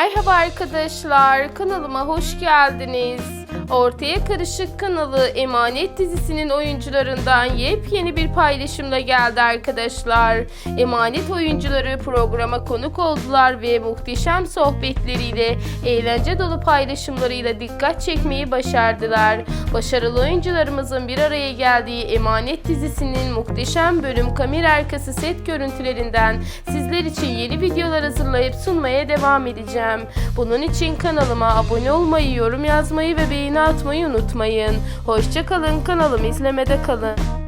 Merhaba arkadaşlar, kanalıma hoş geldiniz. Ortaya Karışık kanalı Emanet dizisinin oyuncularından yepyeni bir paylaşımla geldi arkadaşlar. Emanet oyuncuları programa konuk oldular ve muhteşem sohbetleriyle, eğlence dolu paylaşımlarıyla dikkat çekmeyi başardılar. Başarılı oyuncularımızın bir araya geldiği Emanet dizisinin muhteşem bölüm kamera arkası set görüntülerinden sizler için yeni videolar hazırlayıp sunmaya devam edeceğim. Bunun için kanalıma abone olmayı, yorum yazmayı ve beğeni atmayı unutmayın. Hoşçakalın, kanalımı izlemede kalın.